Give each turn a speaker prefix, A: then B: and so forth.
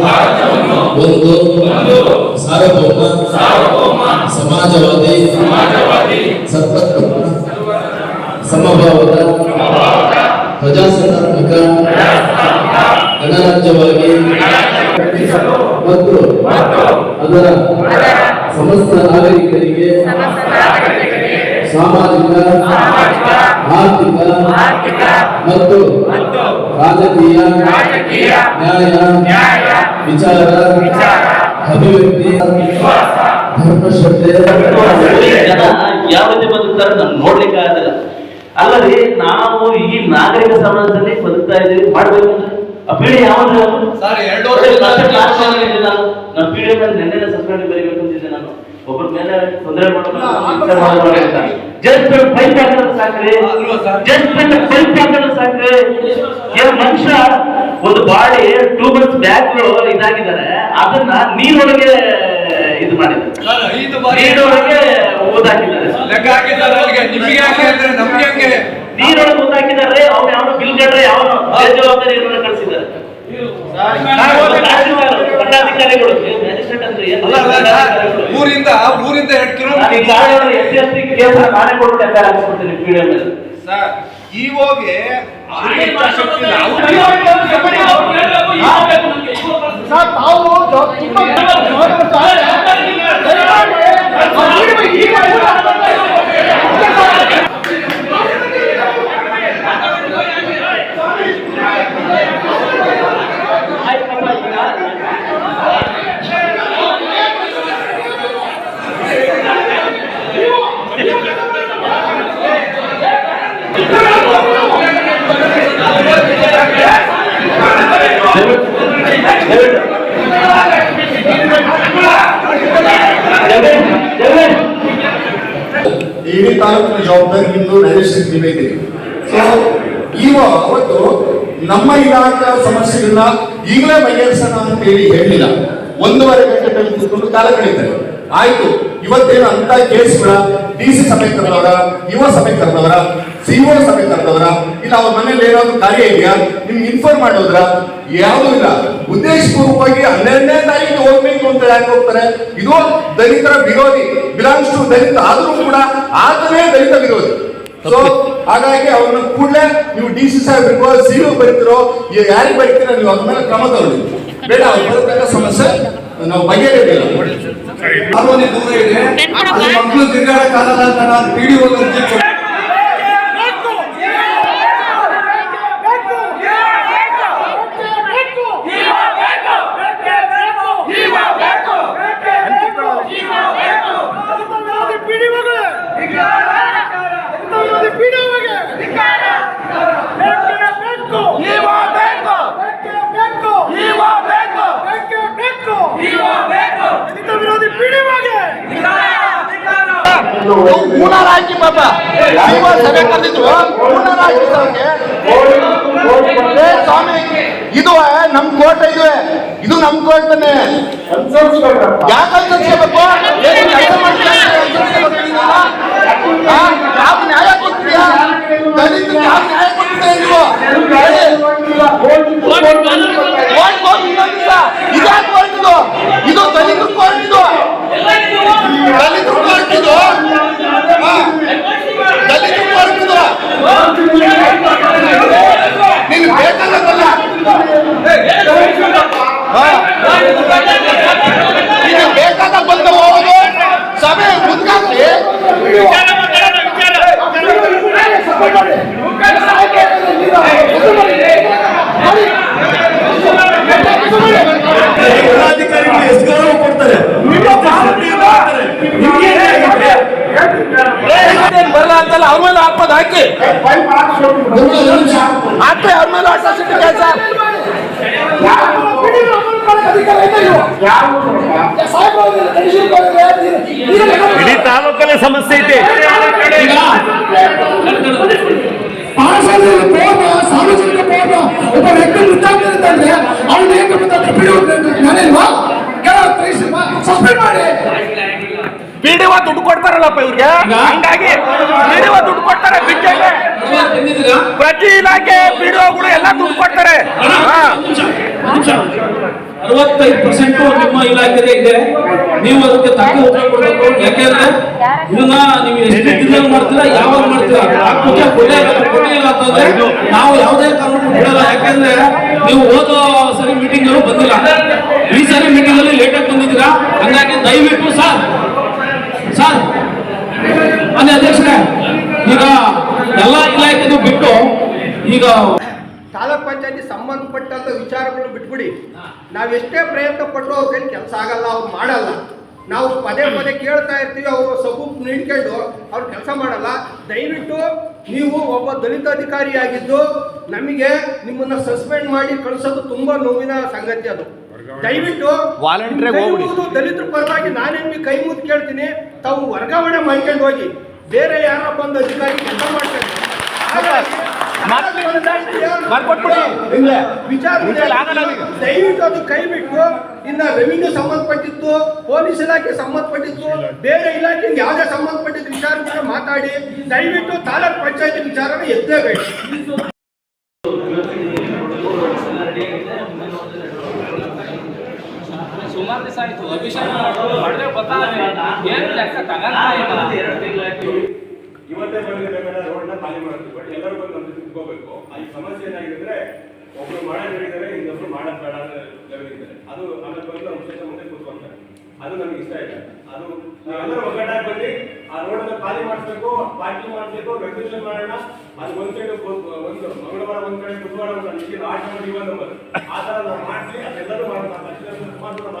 A: ಭಾರತವನ್ನು ಒಂದು ಸಾರ್ವಭೌಮ ಸಮಾಜವಾದಿ ಸಮಭಾವದ ಪ್ರಜಾಸತ್ತಾತ್ಮಕ ಗಣರಾಜ್ಯವಾಗಿ ಮತ್ತು ಅದರ ಸಮಸ್ತ ನಾಗರಿಕರಿಗೆ ಸಾಮಾಜಿಕ ಆರ್ಥಿಕ ಮತ್ತು ರಾಜಕೀಯ ನ್ಯಾಯ ವಿಚಾರ ಅಭಿವ್ಯಕ್ತಿ ಧರ್ಮಶ್ರದ್ಧೆ
B: ಜನ ಯಾವ ರೀತಿ ಬದುಕ್ತಾರೆ ನಾನು ನೋಡ್ಲಿಕ್ಕೆ ಆಗಲ್ಲ. ಅಲ್ಲದೆ ನಾವು ಈ ನಾಗರಿಕ ಸಮಾಜದಲ್ಲಿ ಬದುಕ್ತಾ ಇದ್ದೀವಿ ಮಾಡ್ಬೇಕು ಅಂದ್ರೆ ಆ ಪೀಳಿಗೆ ಯಾವಾಗ
C: ಸರ್, ಎರಡು ವರ್ಷ
B: ನಾನು ನಮ್ಮ ಪೀಳಿಗೆ ಮೇಲೆ ನೆನ್ನೆ ಸಂಸ್ಕರಣೆ ಬರೀಬೇಕು ನಾನು ಒಬ್ಬರ ಮೇಲೆ ತೊಂದರೆ ಮಾಡಬೇಕು ಜಸ್ಟ್ ಪೈಪ್ ಹಾಕಿದ್ರೆ ಸಾಕ್ರಿ? ಜಸ್ಟ್ ಪೈಪ್ ಹಾಕಿದ್ರೆ ಸಾಕ್ರಿ. ಏನ್ ಮನುಷ್ಯ ಒಂದು ಬಾಡಿ ಟೂ ಮಂತ್ಸ್ ಬ್ಯಾಕ್ ಇದಾಗಿದ್ದಾರೆ. ಅದನ್ನ ನೀರೊಳಗೆ ಇದು ಮಾಡಿದ್ದಾರೆ. ನೀರೊಳಗೆ
C: ಹಂಗೆ.
B: ನೀರೊಳಗೆ ಅವ್ನು ಯಾವನು ಬಿಲ್ ಗಡ್ರೆ ಯಾವನು ಜವಾಬ್ದಾರಿ ಕಳಿಸಿದ್ದಾರೆ. ಪಟ್ಟಾಧಿಕಾರಿಗಳು.
C: ಸರ್, ಊರಿಂದ ಊರಿಂದ ಎರಡು
B: ಈ
C: ಕಿಲೋಮೀಟರ್
B: ನಾನೇ ಐ ಆರ್ ಹಾಕ್ಸ್ಬಿಡ್ತೀನಿ ಪೀಡಿಯೋ ಮೇಲೆ
D: ಸರ್. ಅವ್ರು
E: ಸರ್ ತಾವು ಜ- ತುಂಬಾ
D: ಇಡೀ ತಾಲೂಕಿನ ಜವಾಬ್ದಾರಿ ನಿಮ್ದು ನ್ಯಾಯಸ್ಥಿತಿ ಇದೆ. ಸೊ ಈಗ ಅವತ್ತು ನಮ್ಮ ಇಲಾಖೆಯ ಸಮಸ್ಯೆಗಳನ್ನ ಈಗಲೇ ಬಗೆಹರಿಸೋಣ ಅಂತ ಹೇಳಿ ಹೇಳಿಲ್ಲ. ಒಂದೂವರೆ ಗಂಟೆ ಟೈಮ್ ಕೂತ್ಕೊಂಡು ಕಾಲ ಕಳೀತಾರೆ ಆಯ್ತು. ಇವತ್ತೇನು ಅಂತ ಕೇಸ್ಗಳ ಡಿ ಸಿ ಸಭೆ ಕರೆದವರ, ಯುವ ಸಭೆ ಕರೆದವರ ಸಿಒ ಸಭೆ ಕರೆದವರ, ಇಲ್ಲ ಅವ್ರ ಮನೇಲಿ ಏನಾದ್ರು ಕಾರ್ಯ ಇದೆಯಾ? ನಿಮ್ಗೆ ಇನ್ಫಾರ್ಮ್ ಮಾಡೋದ್ರ? ಯಾವುದೂ ಇಲ್ಲ. ಉದ್ದೇಶಪೂರ್ವಕವಾಗಿ ಹನ್ನೆರಡನೇ ತಾರೀಕಿಗೆ ಹೋಗ್ಬೇಕು ಅಂತ ಯಾಕೆ ಹೋಗ್ತಾರೆ? ಇದು ದಲಿತರ ವಿರೋಧಿ ಬಿಲಾಂಗ್ಸ್ ಟು ದಲಿತ, ಆದ್ರೂ ಕೂಡ ಆತನೇ ದಲಿತ ವಿರೋಧಿ. ಸೊ ಹಾಗಾಗಿ ಅವ್ರನ್ನ ಕೂಡಲೇ ನೀವು ಡಿ ಸಿ ಸಾಹೇಬ್ರಿಗೋ ಸಿ ಯು ಬರೀತಿರೋ ಯಾರಿಗೆ ಬರೀತೀರ, ನೀವು ಅದ್ರ ಮೇಲೆ ಕ್ರಮ ತಗೊಳ್ಳಿ. ಬೇಡ, ಅವ್ರು ಸಮಸ್ಯೆ ನಾವು ಬಗೆಹರಿಯಲಿಲ್ಲ
C: ದೂರ ಇದೆ ಮಕ್ಕಳು ತಿರ್ಗಾಡಕ್ಕಾಗಲ್ಲ ಅಂತ ನಾನು ಪಿ ಡಿ
E: ಮೂನಾರ ಹಾಕಿ ಪಾಪ. ಸಭೆ ಕರೆದಿದ್ರು. ಮೂನಾರ ಹಾಕಿ ಸ್ವಾಮಿ, ಇದು ನಮ್ ಕೋರ್ಟ್ ಇದು ಇದು ನಮ್ ಕೋರ್ಟ್ ತಾನೆ? ಯಾಕೆ ಅನ್ಸರ್ಸ್ಕೋಬೇಕು ಏನು ಕೆಲಸ ಮಾಡ್ತೀರಾ ಅಂತ ಅನ್ಸರ್ಸ್ಕೋಬೇಕು ನೀನು? ಆ? ಯಾವ ನ್ಯಾಯ ಕೊಡ್ತೀಯಾ ದಲಿತರಿಗೆ ಯಾವ ನ್ಯಾಯ ಕೊಡ್ತೀರಾ ನೀವು ಹೇಳಿ. ಕೋರ್ಟ್ ಕೋರ್ಟ್ ಇನ್ನೊಂದಿಲ್ಲ ಇದ್ಯಾಕೆ ಕೋರ್ಟ್ ಇದು ಇದು ದಲಿತರ ಕೋರ್ಟ್ ಇದು ದಲಿತರ ಕೋರ್ಟ್ ಇದು ಆ? ದಲಿತರ ಕೋರ್ಟ್ ಇದು ನಿನ್ ಬೇಕಾಗಲ್ಲ ಇದು ಬೇಕಾದ ಬಂದು ಹೋಗೋದು ಸಭೆ ಮುದ್ಕಾಗ್ಲಿ
D: ಜಿಲ್ಲಾಧಿಕಾರಿಗಳು ಎಷ್ಟು ಗೌರವ ಕೊಡ್ತಾರೆ
E: ಬರಲ್ಲ ಅಂತಲ್ಲ ಅವ್ರ ಮೇಲೆ ಹಾಕ್ಬೋದು ಹಾಕಿ ಹಾಕ್ರಿ ಅವ್ರ ಮೇಲೆ ಅಟ್ರಾಸಿಟಿ ಕೆಲಸ
F: ಇಡೀ ತಾಲೂಕಲ್ಲಿ ಸಮಸ್ಯೆ ಐತೆ
G: ಸಾರ್ವಜನಿಕ ಒಬ್ಬ ವ್ಯಕ್ತಿ ಅವ್ನು
E: ದುಡ್ಡು ಕೊಡ್ತಾರಲ್ಲಪ್ಪ ಇವ್ರಿಗೆ? ಹಂಗಾಗಿ ಬಿಡುವ ದುಡ್ಡು ಕೊಡ್ತಾರೆ ಪ್ರತಿ ಇಲಾಖೆ ಪಿಡಿಒಗಳು ಎಲ್ಲ ದುಡ್ಡು ಕೊಡ್ತಾರೆ.
H: ಅರವತ್ತೈದು ಪರ್ಸೆಂಟ್ ನಿಮ್ಮ ಇಲಾಖೆದೇ ಇದೆ. ನೀವು ಅದಕ್ಕೆ ತಕ್ಕ ಉತ್ತರ ಕೊಡಬೇಕು. ಯಾಕೆಂದ್ರೆ ಇದನ್ನ ನೀವು ಎಷ್ಟು ದಿನದಲ್ಲಿ ಮಾಡ್ತೀರಾ ಯಾವಾಗ ಮಾಡ್ತೀರಾ? ಹಾಕ್ಬಿಟ್ಟೆ ಕೊಡೇ ಕೊಟ್ಟಿಲ್ಲ ಅಂತಂದ್ರೆ ನಾವು ಯಾವುದೇ ಕಾರಣಕ್ಕೂ ಬಿಡಲ್ಲ. ಯಾಕೆಂದ್ರೆ ನೀವು ಹೋದ ಸರಿ ಮೀಟಿಂಗ್ ಅಲ್ಲೂ ಬಂದಿಲ್ಲ. ಈ ಸರಿ ಮೀಟಿಂಗ್ ಅಲ್ಲಿ ಲೇಟ್ ಆಗಿ ಬಂದಿದ್ದೀರಾ? ಹಂಗಾಗಿ ದಯವಿಟ್ಟು ಸರ್ ಸರ್ ಅಂದ್ರೆ ಅಧ್ಯಕ್ಷರೇ ಈಗ ಎಲ್ಲ ಇಲಾಖೆದು ಬಿಟ್ಟು ಈಗ
E: ತಾಲೂಕ್ ಪಂಚಾಯತಿ ಸಂಬಂಧಪಟ್ಟಂತ ವಿಚಾರಗಳು ಬಿಟ್ಬಿಡಿ. ನಾವೆಷ್ಟೇ ಪ್ರಯತ್ನ ಪಟ್ಟರು ಅವ್ರ ಕೈಲಿ ಕೆಲಸ ಆಗಲ್ಲ ಅವ್ರು ಮಾಡಲ್ಲ. ನಾವು ಪದೇ ಪದೇ ಕೇಳ್ತಾ ಇರ್ತೀವಿ ಅವರು ಸಬು ನೀಡ್ಕೊಂಡು ಅವ್ರು ಕೆಲಸ ಮಾಡಲ್ಲ. ದಯವಿಟ್ಟು ನೀವು ಒಬ್ಬ ದಲಿತ ಅಧಿಕಾರಿಯಾಗಿದ್ದು ನಮಗೆ ನಿಮ್ಮನ್ನ ಸಸ್ಪೆಂಡ್ ಮಾಡಿ ಕಳಿಸೋದು ತುಂಬಾ ನೋವಿನ ಸಂಗತಿ ಅದು. ದಯವಿಟ್ಟು ದಲಿತರ ಪರವಾಗಿ ನಾನೇ ನಿಮಗೆ ಕೈ ಮುದ್ದು ಕೇಳ್ತೀನಿ. ತಾವು ವರ್ಗಾವಣೆ ಮಾಡ್ಕೊಂಡು ಹೋಗಿ. ಬೇರೆ ಯಾರೋ ಬಂದು ಅಧಿಕಾರಿ ಕೆಲಸ ಮಾಡ್ತಾರೆ. ದಯವಿಟ್ಟು ಅದು ಕೈ ಬಿಟ್ಟು ಇನ್ನ ರೆವಿನ್ಯೂ ಸಂಬಂಧಪಟ್ಟಿದ್ದು ಪೊಲೀಸ್ ಇಲಾಖೆ ಸಂಬಂಧಪಟ್ಟಿದ್ದು ಬೇರೆ ಇಲಾಖೆಗೆ ಯಾವುದೇ ಸಂಬಂಧಪಟ್ಟಿದ್ದ ವಿಚಾರ ಮಾತಾಡಿ ದಯವಿಟ್ಟು ತಾಲೂಕ್ ಪಂಚಾಯತ್ ವಿಚಾರನ ಎತ್ತಲೇಬೇಕು
H: ಸುಮಾರು ದಿವಸ ಆಯ್ತು ಅಭಿಷೇಕ ಮಾಡಿದ್ರೆ ಗೊತ್ತಾಗಲ್ಲ. ಏನು ಲೆಕ್ಕ ತಗಲ್ಲ
I: ಇವತ್ತೇ ಬಂದಿರಬೇಕಾದ್ರೆ ರೋಡ್ನ ಖಾಲಿ ಮಾಡ್ತೀವಿ ಬಟ್ ಎಲ್ಲರೂ ಬಂದು ತಿಳ್ಕೋಬೇಕು. ಅಲ್ಲಿ ಸಮಸ್ಯೆ ಏನಾಗಿದ್ರೆ ಒಬ್ರು ಮಾಡೋದು ಹೇಳಿದ್ದಾರೆ, ಇನ್ನೊಬ್ರು ಮಾಡೋದು ಬೇಡ ಅಂತ ಇದ್ದಾರೆ ಅದು ಆಮೇಲೆ ಬಂದು ನಮ್ಮ ಕ್ಷೇತ್ರ ಮುಂದೆ ಕೂತ್ಕೊಂತಾರೆ. ಅದು ನಮ್ಗೆ ಇಷ್ಟ ಇಲ್ಲ. ಅದು ನಾವೆಲ್ಲರೂ ಒಗ್ಗಟ್ಟಾಗಿ ಬನ್ನಿ, ಆ ರೋಡನ್ನ ಖಾಲಿ ಮಾಡಿಸ್ಬೇಕು ಪಾರ್ಕಿಂಗ್ ಮಾಡಿಸ್ಬೇಕು ರೆಗ್ಯುಲೇಷನ್ ಮಾಡೋಣ. ಅದು ಒಂದ್ ಸೈಡ್ ಒಂದು ಮಂಗಳವಾರ ಒಂದ್ ಕಡೆ, ಬುಧವಾರ ಒಂದು ಆಟ ಮಾಡಿ ಆ ತರ ನಾವು ಮಾಡಿಸಿ, ಅದೆಲ್ಲರೂ ಮಾಡೋಣ.